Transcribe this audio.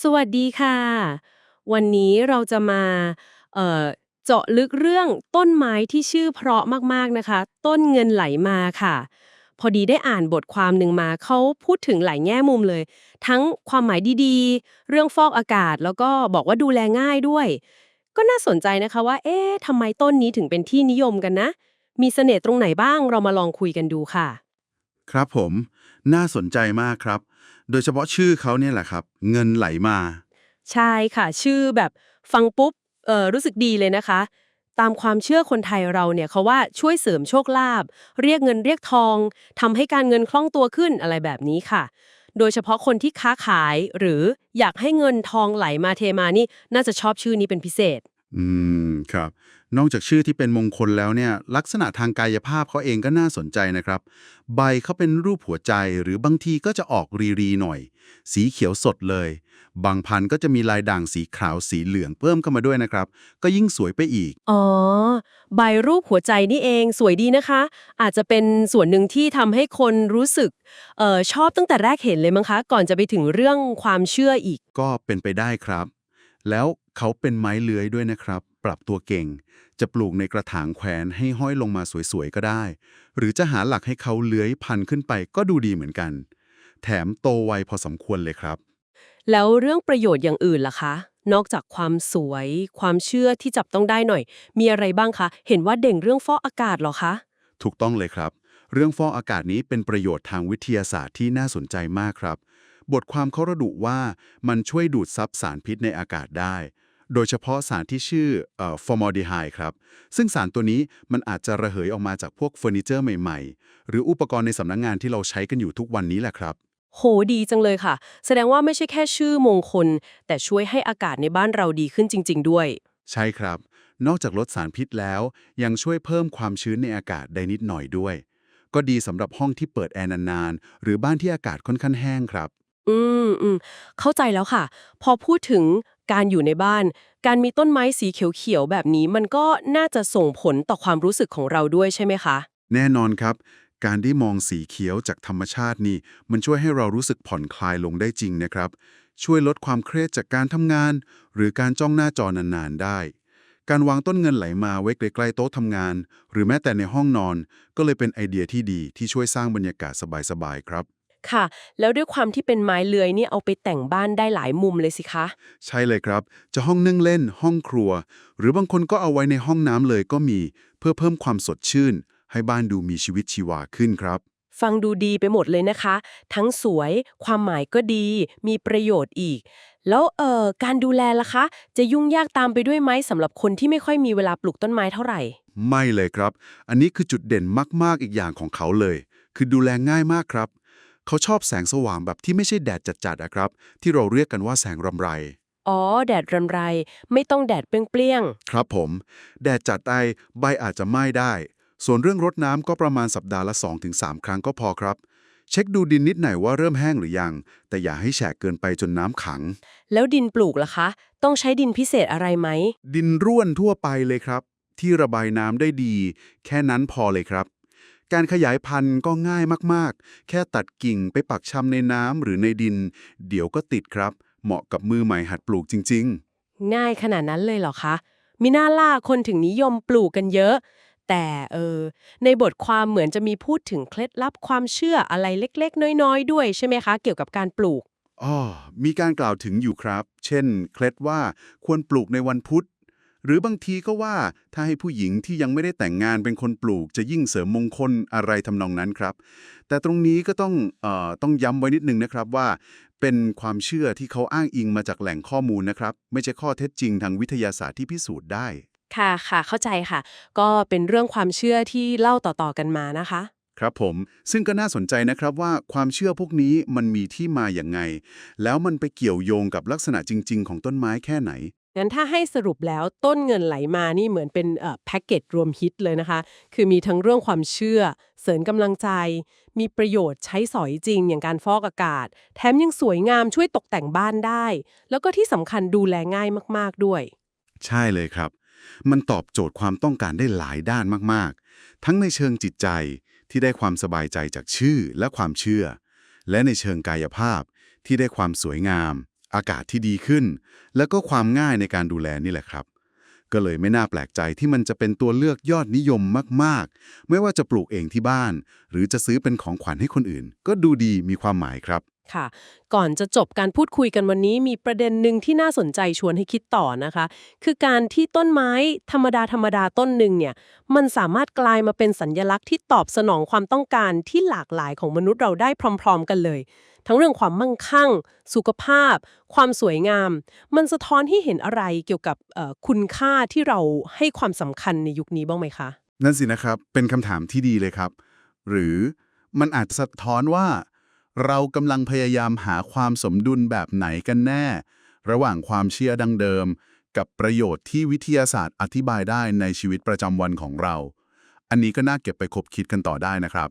สวัสดีค่ะ วันนี้เราจะมาเอ่อเจาะลึกเรื่องต้นไม้ที่ชื่อเพราะมากๆนะคะ ต้นเงินไหลมาค่ะ พอดีได้อ่านบทความหนึ่งมาเขาพูดถึงหลายแง่มุมเลย ทั้งความหมายดีๆ เรื่องฟอกอากาศแล้วก็บอกว่าดูแลง่ายด้วย ก็น่าสนใจนะคะว่า เอ๊ะทำไมต้นนี้ถึงเป็นที่นิยมกันนะ มีเสน่ห์ตรงไหนบ้างเรามาลองคุยกันดูค่ะ ครับผม น่าสนใจมากครับ โดยเฉพาะชื่อเขาเนี่ยแหละครับ เงินไหลมา ใช่ค่ะ ชื่อแบบฟังปุ๊บเออรู้สึกดีเลยนะคะ ตามความเชื่อคนไทยเราเนี่ยเขาว่าช่วยเสริมโชคลาภเรียกเงินเรียกทองทำให้การเงินคล่องตัวขึ้นอะไรแบบนี้ค่ะ โดยเฉพาะคนที่ค้าขายหรืออยากให้เงินทองไหลมาเทมานี่น่าจะชอบชื่อนี้เป็นพิเศษ อืมครับ นอกจากชื่อที่เป็นมงคลแล้วเนี่ย ลักษณะทางกายภาพเขาเองก็น่าสนใจนะครับ ใบเขาเป็นรูปหัวใจหรือบางทีก็จะออกรีๆหน่อย สีเขียวสดเลย บางพันธุ์ก็จะมีลายด่างสีขาวสีเหลืองเพิ่มเข้ามาด้วยนะครับ ก็ยิ่งสวยไปอีก อ๋อ ใบรูปหัวใจนี่เองสวยดีนะคะ อาจจะเป็นส่วนหนึ่งที่ทำให้คนรู้สึกเออชอบตั้งแต่แรกเห็นเลยมั้งคะ ก่อนจะไปถึงเรื่องความเชื่ออีก ก็เป็นไปได้ครับ แล้ว เขาเป็นไม้เลื้อยด้วยนะครับ ปรับตัวเก่ง จะปลูกในกระถางแขวนให้ห้อยลงมาสวยๆก็ได้ หรือจะหาหลักให้เขาเลื้อยพันขึ้นไปก็ดูดีเหมือนกัน แถมโตไวพอสมควรเลยครับ แล้วเรื่องประโยชน์อย่างอื่นล่ะคะ นอกจากความสวย ความเชื่อที่จับต้องได้หน่อย มีอะไรบ้างคะ เห็นว่าเด่งเรื่องฟอกอากาศเหรอคะ ถูกต้องเลยครับ เรื่องฟอกอากาศนี้เป็นประโยชน์ทางวิทยาศาสตร์ที่น่าสนใจมากครับ บทความเขาระบุว่ามันช่วยดูดซับสารพิษในอากาศได้ โดยเฉพาะสารที่ชื่อฟอร์มอลดีไฮด์ครับ ซึ่งสารตัวนี้มันอาจจะระเหยออกมาจากพวกเฟอร์นิเจอร์ใหม่ๆ หรืออุปกรณ์ในสำนักงงานที่เราใช้กันอยู่ทุกวันนี้แหละครับ โหดีจังเลยค่ะ แสดงว่าไม่ใช่แค่ชื่อมงคล แต่ช่วยให้อากาศในบ้านเราดีขึ้นจริง ๆ ด้วย ใช่ครับ นอกจากลดสารพิษแล้ว ยังช่วยเพิ่มความชื้นในอากาศได้นิดหน่อยด้วย ก็ดีสำหรับห้องที่เปิดแอร์นานๆหรือบ้านที่อากาศค่อนข้างแห้งครับ อืมอืมเข้าใจแล้วค่ะ พอพูดถึงการอยู่ในบ้าน การมีต้นไม้สีเขียวๆแบบนี้มันก็น่าจะส่งผลต่อความรู้สึกของเราด้วยใช่ไหมคะ แน่นอนครับ การได้มองสีเขียวจากธรรมชาตินี่ มันช่วยให้เรารู้สึกผ่อนคลายลงได้จริงนะครับ ช่วยลดความเครียดจากการทำงาน หรือการจ้องหน้าจอนานๆได้ การวางต้นเงินไหลมาไว้ใกล้ๆโต๊ะทำงาน หรือแม้แต่ในห้องนอน ก็เลยเป็นไอเดียที่ดีที่ช่วยสร้างบรรยากาศสบายๆครับ ค่ะ แล้วด้วยความที่เป็นไม้เลื้อยนี่เอาไปแต่งบ้านได้หลายมุมเลยสิคะ ใช่เลยครับ จะห้องนั่งเล่น ห้องครัว หรือบางคนก็เอาไว้ในห้องน้ำเลยก็มี เพื่อเพิ่มความสดชื่น ให้บ้านดูมีชีวิตชีวาขึ้นครับ ฟังดูดีไปหมดเลยนะคะ ทั้งสวย ความหมายก็ดี มีประโยชน์อีก แล้วเอ่อการดูแลล่ะคะ จะยุ่งยากตามไปด้วยไหมสำหรับคนที่ไม่ค่อยมีเวลาปลูกต้นไม้เท่าไหร่ ไม่เลยครับ อันนี้คือจุดเด่นมาก ๆ อีกอย่างของเขาเลย คือดูแลง่ายมากครับ เขาชอบแสงสว่างแบบที่ไม่ใช่แดดจัดๆอะครับ ที่เราเรียกกันว่าแสงรำไร อ๋อ แดดรำไร ไม่ต้องแดดเปรี้ยงครับผม แดดจัดไปใบอาจจะไหม้ได้ ส่วนเรื่องรดน้ำก็ประมาณสัปดาห์ละ 2-3 ครั้งก็พอครับ เช็คดูดินนิดหน่อยว่าเริ่มแห้งหรือยัง แต่อย่าให้แฉะเกินไปจนน้ำขัง ๆ แล้วดินปลูกล่ะคะ ต้องใช้ดินพิเศษอะไรไหม ดินร่วนทั่วไปเลยครับ ที่ระบายน้ำได้ดี แค่นั้นพอเลยครับ การขยายพันธุ์ก็ง่ายมากๆ แค่ตัดกิ่งไปปักชำในน้ำหรือในดิน เดี๋ยวก็ติดครับ เหมาะกับมือใหม่หัดปลูกจริงง่ายขนาดนั้นเลยเหรอคะ มิน่าล่าคนถึงนิยมปลูกกันเยอะ แต่เออ ในบทความเหมือนจะมีพูดถึงเคล็ดลับความเชื่ออะไรเล็ก ๆ น้อย ๆ ด้วยใช่ไหมคะ เกี่ยวกับการปลูกๆอ้อมีการกล่าวถึงอยู่ครับ เช่น เคล็ดว่าควรปลูกในวันพุธ หรือบางทีก็ว่าถ้าให้ผู้หญิงที่ยังไม่ได้แต่งงานเป็นคนปลูก จะยิ่งเสริมมงคลอะไรทำนองนั้นครับ แต่ตรงนี้ก็ต้องเอ่อต้องย้ำไว้นิดนึงนะครับว่า เป็นความเชื่อที่เขาอ้างอิงมาจากแหล่งข้อมูลนะครับ ไม่ใช่ข้อเท็จจริงทางวิทยาศาสตร์ที่พิสูจน์ได้ค่ะค่ะเข้าใจค่ะ ก็เป็นเรื่องความเชื่อที่เล่าต่อๆกันมานะคะ ครับผม ซึ่งก็น่าสนใจนะครับว่าความเชื่อพวกนี้มันมีที่มาอย่างไง แล้วมันไปเกี่ยวโยงกับลักษณะจริง ๆ ของต้นไม้แค่ไหน งั้นถ้าให้สรุปแล้วต้นเงินไหลมานี่เหมือนเป็นแพ็กเกจรวมฮิตเลยนะคะ คือมีทั้งเรื่องความเชื่อ เสริมกำลังใจ มีประโยชน์ใช้สอยจริง อย่างการฟอกอากาศ แถมยังสวยงามช่วยตกแต่งบ้านได้ แล้วก็ที่สำคัญดูแลง่ายมากๆด้วย ใช่เลยครับ มันตอบโจทย์ความต้องการได้หลายด้านมากๆ ทั้งในเชิงจิตใจที่ได้ความสบายใจจากชื่อและความเชื่อ และในเชิงกายภาพที่ได้ความสวยงาม อากาศที่ดีขึ้น แล้วก็ความง่ายในการดูแลนี่แหละครับ ก็เลยไม่น่าแปลกใจที่มันจะเป็นตัวเลือกยอดนิยมมากๆ ไม่ว่าจะปลูกเองที่บ้าน หรือจะซื้อเป็นของขวัญให้คนอื่น ก็ดูดีมีความหมายครับค่ะ ก่อนจะจบการพูดคุยกันวันนี้มีประเด็นหนึ่งที่น่าสนใจชวนให้คิดต่อนะคะ คือการที่ต้นไม้ธรรมดาธรรมดาต้นหนึ่งเนี่ย มันสามารถกลายมาเป็นสัญญลักษณ์ที่ตอบสนองความต้องการที่หลากหลายของมนุษย์เราได้พร้อม ๆ กันเลย ทั้งเรื่องความมั่งคั่ง สุขภาพ ความสวยงาม มันสะท้อนให้เห็นอะไรเกี่ยวกับคุณค่าที่เราให้ความสำคัญในยุคนี้บ้างไหมคะ นั่นสินะครับ เป็นคำถามที่ดีเลยครับ หรือมันอาจจะสะท้อนว่า เรากำลังพยายามหาความสมดุลแบบไหนกันแน่ ระหว่างความเชื่อดังเดิม กับประโยชน์ที่วิทยาศาสตร์อธิบายได้ในชีวิตประจำวันของเรา อันนี้ก็น่าเก็บไปคบคิดกันต่อได้นะครับ